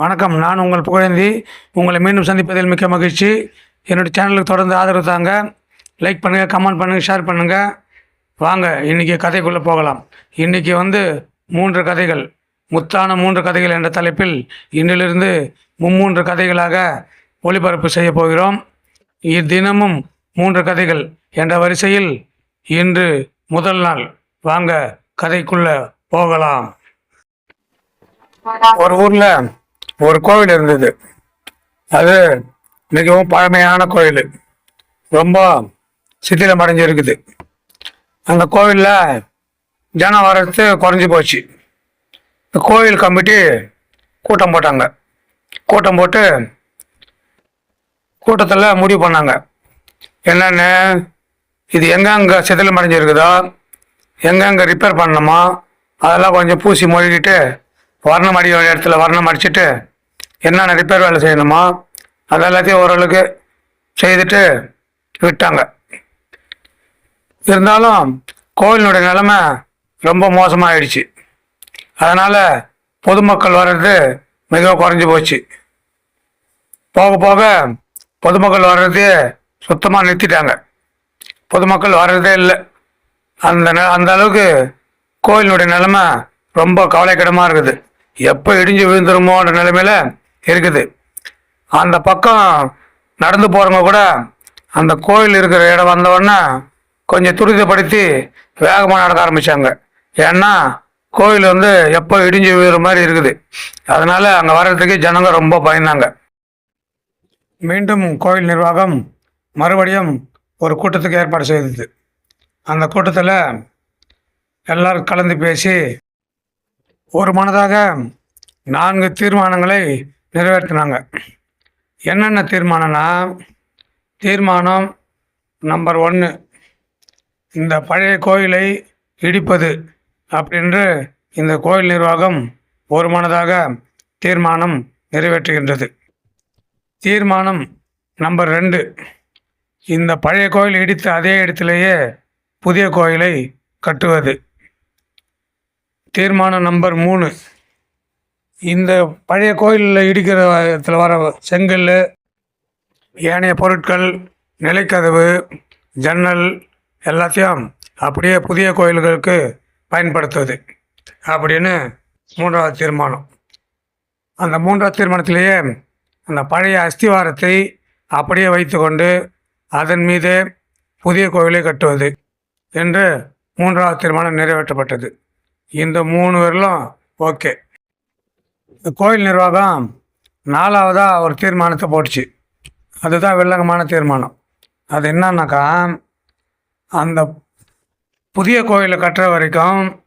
வணக்கம். நான் உங்கள் புகழேந்தி. உங்களை மீண்டும் சந்திப்பதில் மிக்க மகிழ்ச்சி. என்னுடைய சேனலுக்கு தொடர்ந்து ஆதரவு தாங்க. லைக் பண்ணுங்கள் கமெண்ட் பண்ணுங்கள் ஷேர் பண்ணுங்கள் வாங்க இன்றைக்கி கதைக்குள்ளே போகலாம். இன்றைக்கி வந்து மூன்று கதைகள். முத்தான மூன்று கதைகள் என்ற தலைப்பில் இன்றிலிருந்து மும்மூன்று கதைகளாக ஒளிபரப்பு செய்ய போகிறோம். இத்தினமும் மூன்று கதைகள் என்ற வரிசையில் இன்று முதல் நாள். வாங்க கதைக்குள்ளே போகலாம். ஒரு ஊரில் ஒரு கோவில் இருந்தது. அது மிகவும் பழமையான கோயில் ரொம்ப சித்திரம் அடைஞ்சிருக்குது. அந்த கோவிலில் ஜனம் வரத்து குறைஞ்சி போச்சு. இந்த கோவில் கமிட்டி கூட்டம் போட்டாங்க. கூட்டம் போட்டு கூட்டத்தில் முடிவு பண்ணாங்க. என்னென்னு? இது எங்கெங்கே சிதிலம் அடைஞ்சிருக்குதோ எங்கெங்கே ரிப்பேர் பண்ணணுமோ அதெல்லாம் கொஞ்சம் பூசி மொழிகிட்டு வர்ணம் அடிக்கிற இடத்துல வர்ணம் அடிச்சுட்டு என்னென்ன ரிப்பேர் வேலை செய்யணுமோ அது எல்லாத்தையும் ஓரளவுக்கு செய்துட்டு விட்டாங்க. இருந்தாலும் கோவிலினுடைய நிலைமை ரொம்ப மோசமாகிடுச்சு அதனால் பொதுமக்கள் வர்றது மிக குறைஞ்சி போச்சு. போக போக பொதுமக்கள் வர்றதே சுத்தமாக நிறுத்திட்டாங்க. பொதுமக்கள் வர்றதே இல்லை. அந்த நெ- அந்த அளவுக்கு கோயிலினுடைய நிலைமை ரொம்ப கவலைக்கிடமாக இருக்குது. எப்போ இடிஞ்சு விழுந்துருமோன்ற நிலைமையில் இருக்குது. அந்த பக்கம் நடந்து போகிறவங்க கூட அந்த கோயில் இருக்கிற இடம் வந்தவொடனே கொஞ்சம் துரிதப்படுத்தி வேகமாக நடக்க ஆரம்பித்தாங்க ஏன்னா கோயில் வந்து எப்போ இடிஞ்சு விழுற மாதிரி இருக்குது. அதனால் அங்கே வர்றதுக்கு ஜனங்க ரொம்ப பயந்தாங்க. மீண்டும் கோயில் நிர்வாகம் மறுபடியும் ஒரு கூட்டத்துக்கு ஏற்பாடு செய்தது. அந்த கூட்டத்தில் எல்லோரும் கலந்து பேசி ஒரு மனதாக நான்கு தீர்மானங்களை நிறைவேற்றினாங்க. என்னென்ன தீர்மானம்னா தீர்மானம் நம்பர் ஒன்று இந்த பழைய கோயிலை இடிப்பது அப்படின்று இந்த கோயில் நிர்வாகம் ஒரு மனதாக தீர்மானம் நிறைவேற்றுகின்றது. தீர்மானம் நம்பர் ரெண்டு இந்த பழைய கோயில் இடித்த அதே இடத்திலேயே புதிய கோயிலை கட்டுவது. தீர்மானம் நம்பர் மூணு. இந்த பழைய கோயிலில் இடிக்கிற இடத்துல வர செங்கல் ஏனைய பொருட்கள் நிலைக்கதவு ஜன்னல் எல்லாத்தையும் அப்படியே புதிய கோயில்களுக்கு பயன்படுத்துவது அப்படின்னு மூன்றாவது தீர்மானம். அந்த மூன்றாவது தீர்மானத்திலேயே அந்த பழைய அஸ்திவாரத்தை அப்படியே வைத்துக்கொண்டு அதன் மீது புதிய கோயிலை கட்டுவது என்று மூன்றாவது தீர்மானம் நிறைவேற்றப்பட்டது. இந்த மூணு பேரிலும் ஓகே. கோயில் நிர்வாகம் நாலாவதாக ஒரு தீர்மானத்தை போட்டுச்சு. அதுதான் வில்லங்கமான தீர்மானம். அது என்னன்னாக்கா அந்த புதிய கோயிலை கட்டுற வரைக்கும்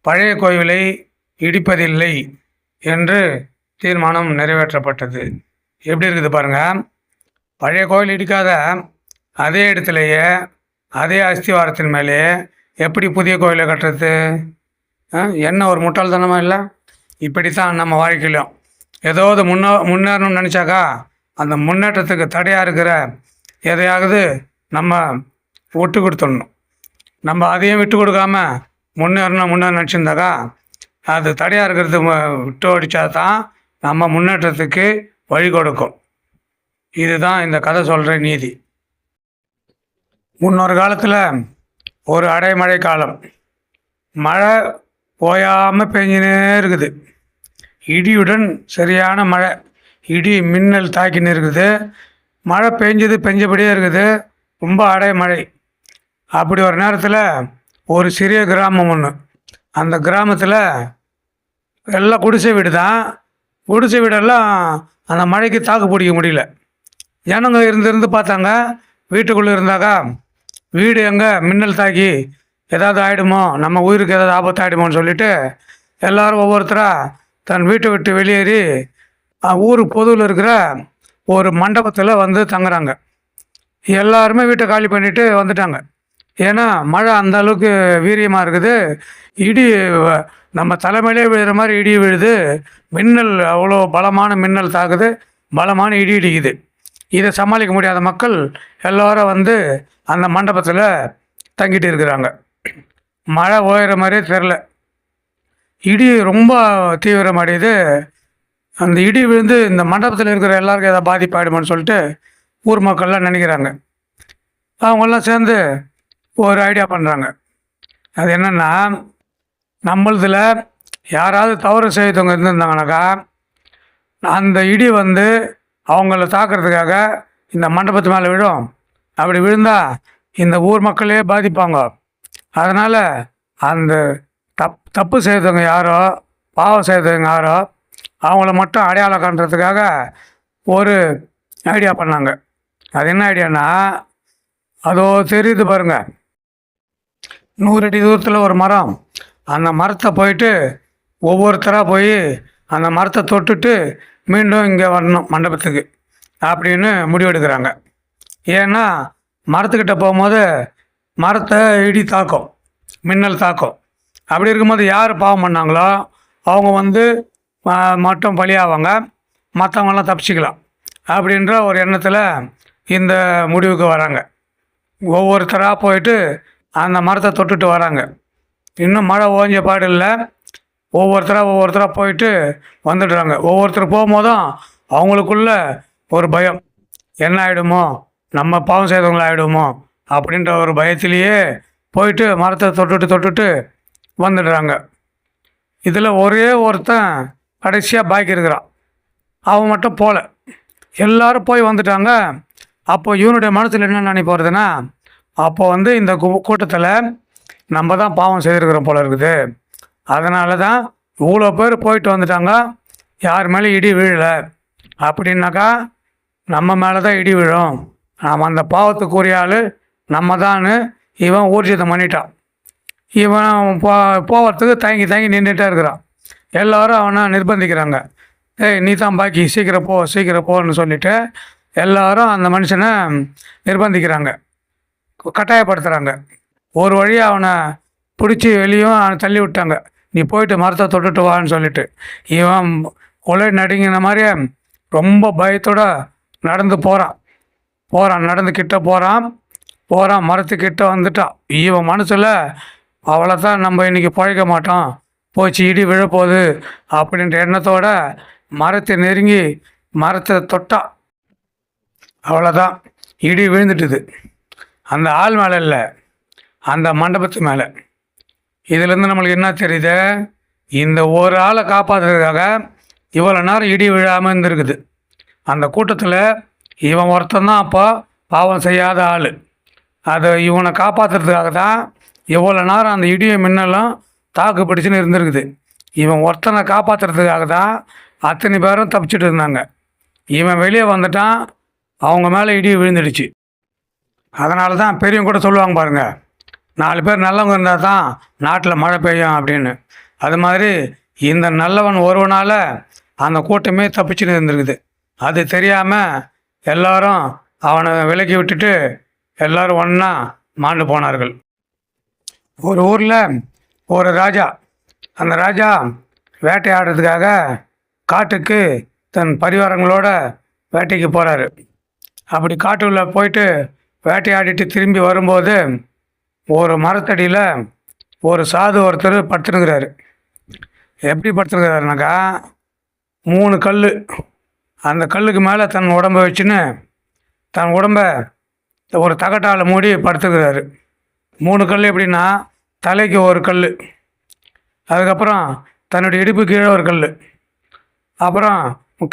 பழைய கோயிலை இடிப்பதில்லை என்று தீர்மானம் நிறைவேற்றப்பட்டது. எப்படி இருக்குது பாருங்கள் பழைய கோயில் இடிக்காத அதே இடத்துலையே அதே அஸ்திவாரத்தின் மேலேயே எப்படி புதிய கோயிலை கட்டுறது? என்ன ஒரு முட்டாள்தனமா இல்லை? இப்படித்தான் நம்ம வாழ்க்கையிலும். ஏதாவது முன்னே முன்னேறணும்னு நினச்சாக்கா அந்த முன்னேற்றத்துக்கு தடையாக இருக்கிற எதையாவது நம்ம விட்டு கொடுத்துடணும். நம்ம அதையும் விட்டு கொடுக்காம முன்னேறணும் முன்னேற நினச்சிருந்தாக்கா அது தடையாக இருக்கிறது விட்டு அடித்தா தான் நம்ம முன்னேற்றத்துக்கு வழி கொடுக்கும். இதுதான் இந்த கதை சொல்கிற நீதி. முன்னொரு காலத்தில் ஒரு அடைமழை காலம். மழை ஓயாமல் பெஞ்சினே இருக்குது. இடியுடன் சரியான மழை. இடி மின்னல் தாக்கின்னு இருக்குது. மழை பெஞ்சது பெஞ்சபடியே இருக்குது. ரொம்ப அடைமழை அப்படி ஒரு நேரத்தில் ஒரு சிறிய கிராமம் ஒன்று அந்த கிராமத்தில் எல்லாம் குடிசை வீடு தான். குடிசை வீடெல்லாம் அந்த மழைக்கு தாக்கு பிடிக்க முடியல. ஜனங்க இருந்து இருந்து பார்த்தாங்க. வீட்டுக்குள்ளே இருந்தாக்கா வீடு எங்கே மின்னல் தாக்கி ஏதாவது ஆகிடுமோ நம்ம உயிருக்கு ஏதாவது ஆபத்து ஆகிடுமோன்னு சொல்லிட்டு எல்லாரும் ஒவ்வொருத்தராக தன் வீட்டை விட்டு வெளியேறி ஊர் பொதுவில் இருக்கிற ஒரு மண்டபத்தில் வந்து தங்குறாங்க. எல்லாருமே வீட்டை காலி பண்ணிட்டு வந்துட்டாங்க. ஏன்னா மழை அந்த அளவுக்கு வீரியமாக இருக்குது. இடி நம்ம தலைமையிலே விழுகிற மாதிரி இடி விழுது. மின்னல் அவ்வளோ பலமான மின்னல் தாக்குது. பலமான இடி இடிக்குது. இதை சமாளிக்க முடியாத மக்கள் எல்லாரும் வந்து அந்த மண்டபத்தில் தங்கிட்டு இருக்கிறாங்க. மழை ஓயிற மாதிரியே தெரில இடி ரொம்ப தீவிரமடையுது. அந்த இடி விழுந்து இந்த மண்டபத்தில் இருக்கிற எல்லாருக்கும் எதாவது பாதிப்பாயிடுமான்னு சொல்லிட்டு ஊர் மக்கள்லாம் நினைக்கிறாங்க. அவங்கெல்லாம் சேர்ந்து ஒரு ஐடியா பண்ணுறாங்க அது என்னென்னா நம்மளதில் யாராவது தவறு செய்தவங்க இருந்திருந்தாங்கனாக்கா அந்த இடி வந்து அவங்கள தாக்குறதுக்காக இந்த மண்டபத்து மேலே விழும். அப்படி விழுந்தால் இந்த ஊர் மக்களே பாதிப்பாங்க. அதனால் அந்த தப் தப்பு செய்தவங்க யாரோ பாவம் செய்தவங்க யாரோ அவங்கள மட்டும் அடையாளம் காண்றதுக்காக ஒரு ஐடியா பண்ணாங்க. அது என்ன ஐடியானா அதோ தெரியுது பாருங்க. நூறு அடி தூரத்தில் ஒரு மரம். அந்த மரத்தை போயிட்டு ஒவ்வொருத்தராக போய் அந்த மரத்தை தொட்டுட்டு மீண்டும் இங்கே வரணும் மண்டபத்துக்கு அப்படின்னு முடிவெடுக்கிறாங்க. ஏன்னா மரத்துக்கிட்ட போகும்போது மரத்தை இடி தாக்கும் மின்னல் தாக்கும். அப்படி இருக்கும்போது யார் பாவம் பண்ணாங்களோ அவங்க வந்து மட்டும் பலியாவாங்க. மற்றவங்களாம் தப்பிச்சிக்கலாம். அப்படின்ற ஒரு எண்ணத்தில் இந்த முடிவுக்கு வராங்க. ஒவ்வொருத்தராக போயிட்டு அந்த மரத்தை தொட்டுட்டு வராங்க. இன்னும் மழை ஓஞ்ச பாடு இல்லை. ஒவ்வொருத்தராக ஒவ்வொருத்தராக போயிட்டு வந்துடுறாங்க. ஒவ்வொருத்தர் போகும்போதும் அவங்களுக்குள்ள ஒரு பயம். என்ன ஆகிடுமோ நம்ம பாவம் செய்தவங்களாக ஆகிடுமோ அப்படின்ற ஒரு பயத்திலேயே போயிட்டு மரத்தை தொட்டுட்டு தொட்டுட்டு வந்துடுறாங்க. இதில் ஒரே ஒருத்தன் கடைசியாக பாக்கி இருக்கிறான் அவன் மட்டும் போகல. எல்லாரும் போய் வந்துட்டாங்க. அப்போ இவனுடைய மனசில் என்ன நினைப்பு வருதுன்னா அப்போ வந்து இந்த கூட்டத்தில் நம்ம தான் பாவம் செய்திருக்கிறோம் போல இருக்குது. அதனால தான் இவ்வளோ பேர் போயிட்டு வந்துட்டாங்க. யார் மேலே இடி விழலை. அப்படின்னாக்கா நம்ம மேலே தான் இடி விழும். நாம் அந்த பாவத்துக்குரிய ஆள் நம்ம தான் இவன் ஊர்ஜிதம் பண்ணிட்டான். இவன் போ போகிறதுக்கு தயங்கி தயங்கி நின்றுட்டே இருக்கிறான். எல்லாரும் அவனை நிர்பந்திக்கிறாங்க. ஏய் நீ தான் பாக்கி சீக்கிரம் போ சீக்கிரம் போன்னு சொல்லிவிட்டு எல்லோரும் அந்த மனுஷனை நிர்பந்திக்கிறாங்க. கட்டாயப்படுத்துகிறாங்க ஒரு வழியாக அவனை பிடிச்சி வெளியும் அவனை தள்ளி விட்டாங்க. நீ போயிட்டு மரத்தை தொட்டுட்டு வான்னு சொல்லிட்டு. இவன் கொலை நடுங்கின மாதிரியே ரொம்ப பயத்தோடு நடந்து போகிறான் போகிறான் நடந்து கிட்ட போகிறான் போகிறான் மரத்துக்கிட்ட வந்துட்டான் இவன் மனசில் அவளை தான் நம்ம இன்றைக்கி பழைக்க மாட்டோம். போச்சு இடி விழப்போகுது அப்படின்ற எண்ணத்தோட மரத்தை நெருங்கி மரத்தை தொட்டான் அவ்வளோதான் இடி விழுந்துட்டுது. அந்த ஆள் மேலே இல்லை அந்த மண்டபத்து மேலே. இதுலேருந்து நம்மளுக்கு என்ன தெரியுது? இந்த ஒரு ஆளை காப்பாற்றுறதுக்காக இவ்வளோ நேரம் இடி விழாமல் இருந்திருக்குது. அந்த கூட்டத்தில் இவன் ஒருத்தன் தான் அப்போ பாவம் செய்யாத ஆள். அதை இவனை காப்பாற்றுறதுக்காக தான் எவ்வளோ நேரம் அந்த இடியும் மின்னலும் தாக்கு பிடிச்சுன்னு இருந்திருக்குது. இவன் ஒருத்தனை காப்பாற்றுறதுக்காக தான் அத்தனை பேரும் தப்பிச்சிட்டு இருந்தாங்க. இவன் வெளியே வந்துட்டான் அவங்க மேலே இடி விழுந்துடுச்சு. அதனால தான் பெரியவங்க கூட சொல்லுவாங்க பாருங்க நாலு பேர் நல்லவங்க இருந்தால் தான் நாட்டில் மழை பெய்யும் அப்படின்னு. அது மாதிரி இந்த நல்லவன் ஒருவனால் அந்த கூட்டமே தப்பிச்சுன்னு இருந்திருக்குது. அது தெரியாமல் எல்லாரும் அவனை விலக்கி விட்டுட்டு எல்லாரும் ஒன்றா மாண்டு போனார்கள். ஒரு ஊரில் ஒரு ராஜா அந்த ராஜா வேட்டையாடுறதுக்காக காட்டுக்கு தன் பரிவாரங்களோட வேட்டைக்கு போகிறாரு அப்படி காட்டுக்குள்ளே போயிட்டு வேட்டையாடிட்டு திரும்பி வரும்போது ஒரு மரத்தடியில் ஒரு சாது ஒருத்தர் படுத்துனுக்கிறாரு எப்படி படுத்துருக்கிறாருனாக்கா மூணு கல் அந்த கல்லுக்கு மேலே தன் உடம்பை வச்சுன்னு தன் உடம்ப ஒரு தகட்டால் மூடி படுத்துக்கிறாரு. மூணு கல் எப்படின்னா தலைக்கு ஒரு கல் அதுக்கப்புறம் தன்னுடைய இடுப்பு கீழே ஒரு கல் அப்புறம்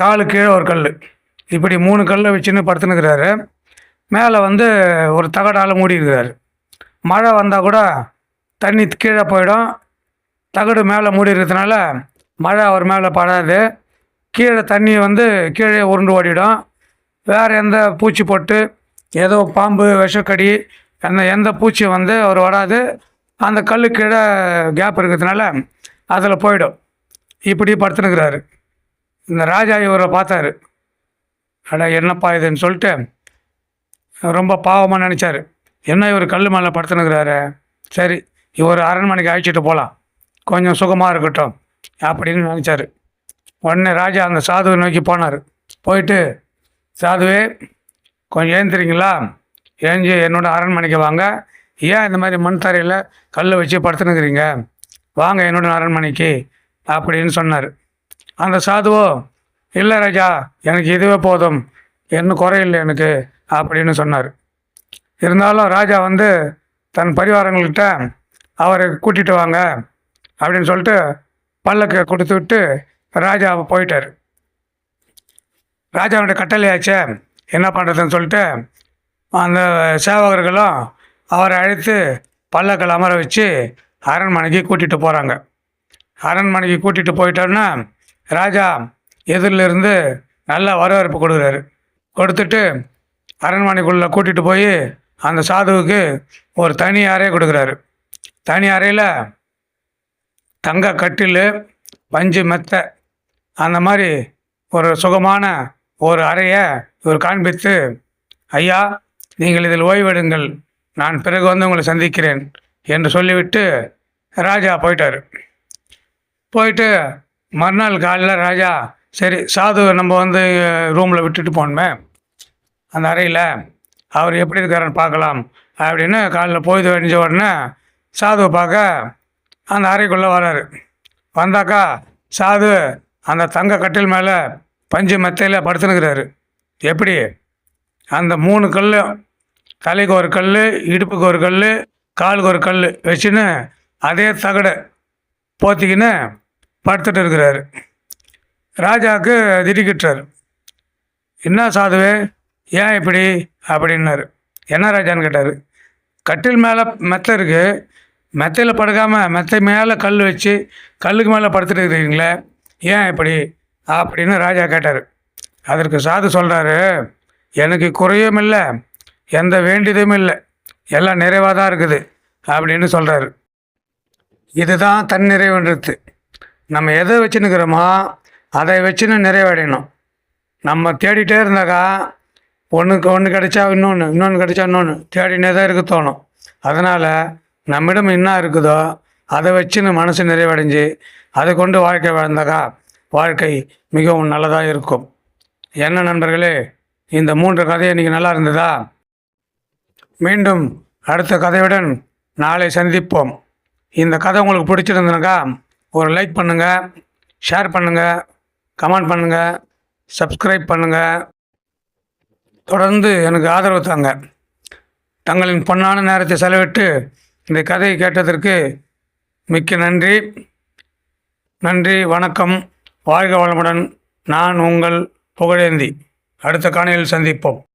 காலு கீழே ஒரு கல் இப்படி மூணு கல்லை வச்சுன்னு படுத்துனுக்கிறாரு. மேலே வந்து ஒரு தகடால் மூடி இருக்கிறாரு மழை வந்தால் கூட தண்ணி கீழே போயிடும். தகடு மேலே மூடி இருக்கிறதுனால மழை அவர் மேலே படாது. கீழே தண்ணி வந்து கீழே உருண்டு ஓடிடும். வேறு எந்த பூச்சி போட்டு ஏதோ பாம்பு விஷக்கடி அந்த எந்த பூச்சி வந்து அவர் வராது. அந்த கல்லு கீழே கேப் இருக்கிறதுனால அதில் போயிடும். இப்படி படுத்துனுக்கிறாரு இந்த ராஜா இவரை பார்த்தாரு. அடா என்னப்பா இதுன்னு சொல்லிட்டு ரொம்ப பாவமாக நினச்சாரு. என்ன இவர் கல் மேலே படுத்துனுக்கிறாரு சரி இவர் அரண்மனைக்கு அழைச்சிட்டு போகலாம் கொஞ்சம் சுகமாக இருக்கட்டும் அப்படின்னு நினச்சாரு. உடனே ராஜா அந்த சாதுவை நோக்கி போனார். போயிட்டு சாதுவே கொஞ்சம் ஏந்திரிங்களா ஏஞ்சி என்னோட அரண்மனைக்கு வாங்க. ஏன் இந்த மாதிரி மண் தரையில் கல் வச்சு படுத்துனுக்கிறீங்க வாங்க என்னோட அரண்மனைக்கு அப்படின்னு சொன்னார். அந்த சாதுவோ இல்லை ராஜா எனக்கு இதுவே போதும். என்ன குறையில்லை எனக்கு அப்படின்னு சொன்னார். இருந்தாலும் ராஜா வந்து தன் பரிவாரங்கள்கிட்ட அவரை கூட்டிகிட்டு வாங்க அப்படின்னு சொல்லிட்டு பல்லக்கு கொடுத்து விட்டு ராஜா போயிட்டார். ராஜாவோட கட்டளையாச்சே என்ன பண்ணுறதுன்னு சொல்லிட்டு அந்த சேவகர்களும் அவரை அழைத்து பல்லக்கில் அமர வச்சு அரண்மனைக்கு கூட்டிகிட்டு போகிறாங்க அரண்மனைக்கு கூட்டிகிட்டு போயிட்டோன்னா ராஜா எதிரிலிருந்து நல்ல வரவேற்பு கொடுக்குறாரு. கொடுத்துட்டு அரண்மனைக்குள்ளே கூட்டிகிட்டு போய் அந்த சாதுவுக்கு ஒரு தனி அறையை கொடுக்குறாரு. தனி அறையில் தங்க கட்டில் பஞ்சு மெத்தை அந்த மாதிரி ஒரு சுகமான ஒரு அறையை இவர் காண்பித்து ஐயா நீங்கள் இதில் ஓய்வெடுங்கள். நான் பிறகு வந்து உங்களை சந்திக்கிறேன் என்று சொல்லிவிட்டு ராஜா போயிட்டார். போயிட்டு மறுநாள் காலையில் ராஜா சரி சாது நம்ம வந்து ரூமில் விட்டுட்டு போனோமே அந்த அறையில் அவர் எப்படி இருக்காருன்னு பார்க்கலாம் அப்படின்னு காலையில் பொழுது வெடிஞ்ச உடனே சாதுவை பார்க்க அந்த அறைக்குள்ளே வராரு. வந்தாக்கா சாது அந்த தங்க கட்டில் மேலே பஞ்சு மெத்தையில் படுத்துனுக்கிறாரு எப்படி? அந்த மூணு கல் தலைக்கு ஒரு கல் இடுப்புக்கு ஒரு கல் காலுக்கு ஒரு கல் வச்சுன்னு அதே தகடை போத்திக்கின்னு படுத்துட்டு இருக்கிறாரு. ராஜாவுக்கு திடுக்கிட்டார். என்ன சாதுவே? ஏன் இப்படி? அப்படின்னாரு. என்ன ராஜான்னு கேட்டார். கட்டில் மேலே மெத்தை இருக்குது மெத்தையில் படுக்காமல் மெத்தை மேலே கல் வச்சு கல்லுக்கு மேலே படுத்துட்டு இருக்கிறீங்களே ஏன் இப்படி? அப்படின்னு ராஜா கேட்டார். அதற்கு சாது சொல்கிறாரு எனக்கு குறையும் இல்லை எந்த வேண்டியதும் இல்லை எல்லாம் நிறைவாக தான் இருக்குது அப்படின்னு சொல்கிறாரு இதுதான் தன் நிறைவுன்றது நம்ம எதை வச்சுன்னுக்கிறோமோ அதை வச்சுன்னு நிறைவடையணும். நம்ம தேடிட்டே இருந்தாக்கா ஒன்றுக்கு ஒன்று கிடைச்சா இன்னொன்று இன்னொன்று கிடைச்சா இன்னொன்று தேடினே தான் இருக்க தோணும். அதனால் நம்மிடம் என்ன இருக்குதோ அதை வச்சுன்னு மனசு நிறைவடைஞ்சு அதை கொண்டு வாழ்க்கை வாழ்ந்தாக்கா வாழ்க்கை மிகவும் நல்லதாக இருக்கும். என்ன நண்பர்களே இந்த மூன்று கதை இன்றைக்கி நல்லா இருந்ததா? மீண்டும் அடுத்த கதையுடன் நாளை சந்திப்போம். இந்த கதை உங்களுக்கு பிடிச்சிருந்தனாக்கா ஒரு லைக் பண்ணுங்கள் ஷேர் பண்ணுங்கள் கமெண்ட் பண்ணுங்கள் சப்ஸ்கிரைப் பண்ணுங்கள் தொடர்ந்து எனக்கு ஆதரவு தாங்க. தங்களின் பொன்னான நேரத்தை செலவிட்டு இந்த கதையை கேட்டதற்கு மிக்க நன்றி. நன்றி வணக்கம். வாழ்க வளமுடன். நான் உங்கள் புகழேந்தி. அடுத்த காணையில் சந்திப்போம்.